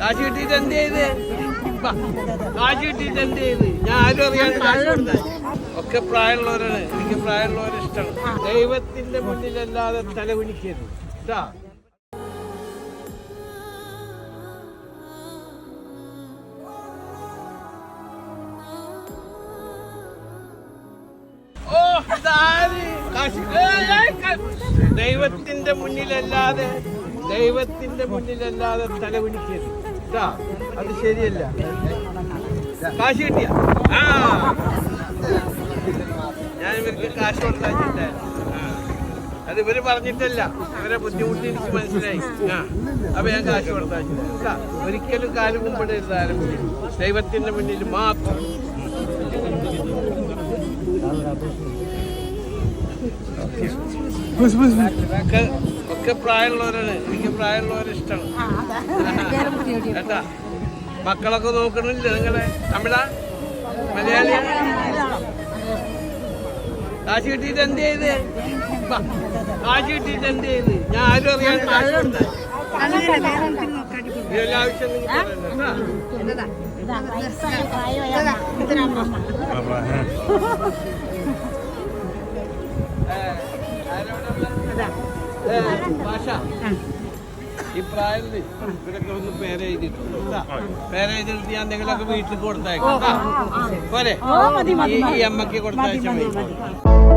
കാശ് കിട്ടിയിട്ട് എന്ത് ചെയ്ത്. കാശ് കിട്ടിയിട്ട് എന്ത് ചെയ്ത്? ഞാൻ ആരും അറിയാൻ കാശ് കൊടുത്തത്. ഒക്കെ പ്രായമുള്ളവരാണ്. എനിക്ക് പ്രായമുള്ളവരെ ഇഷ്ടമാണ്. ദൈവത്തിന്റെ മുന്നിലല്ലാതെ തല കുനിക്കരുത്. കേട്ടാ ഓ ഇതാര്? കാശ് ഏയ് ഏയ് ദൈവത്തിന്റെ മുന്നിലല്ലാതെ ദൈവത്തിന്റെ മുന്നിലല്ലാതെ തല കുനിക്കരുത്. കേട്ടാ അത് ശരിയല്ല. കാശ് കിട്ടിയ? ആ. ഞാൻ ഇവർക്ക് കാശ് കൊടുത്താച്ചിട്ടേ അത് ഇവർ പറഞ്ഞിട്ടല്ല. ഇവരെ ബുദ്ധിമുട്ടി എനിക്ക് മനസ്സിലായി. ആ. അപ്പൊ ഞാൻ കാശ് കൊടുത്താച്ചില്ല ഒരിക്കലും കാൽ കുമ്പിടരുത് ആരും. മുന്നിൽ. ദൈവത്തിന്റെ മുന്നിൽ മാത്രം. ഒക്കെ ഒക്കെ പ്രായമുള്ളവരാണ്. എനിക്ക് പ്രായമുള്ളവരെ ഇഷ്ടമാണ്. മക്കളൊക്കെ നോക്കണില്ല നിങ്ങളെ? തമിഴ? മലയാളി കാശ് കിട്ടിയിട്ട് എന്ത് ചെയ്ത്. കാശ് കിട്ടിയിട്ട് എന്ത് ചെയ്ത്? ഞാൻ ആരും അറിയാൻ ആവശ്യം ഭാഷ. ഈ പ്രായത്തിൽ ഇവരൊക്കെ ഒന്ന് പേരെഴുതിയിട്ടുണ്ട്. പേരെഴുതിയിട്ട് ഞാൻ നിങ്ങളൊക്കെ വീട്ടിൽ കൊടുത്തേക്കാം കേട്ടാ. പോരെ ഈ ഈ അമ്മയ്ക്ക് കൊടുത്തയച്ചാൽ മതി.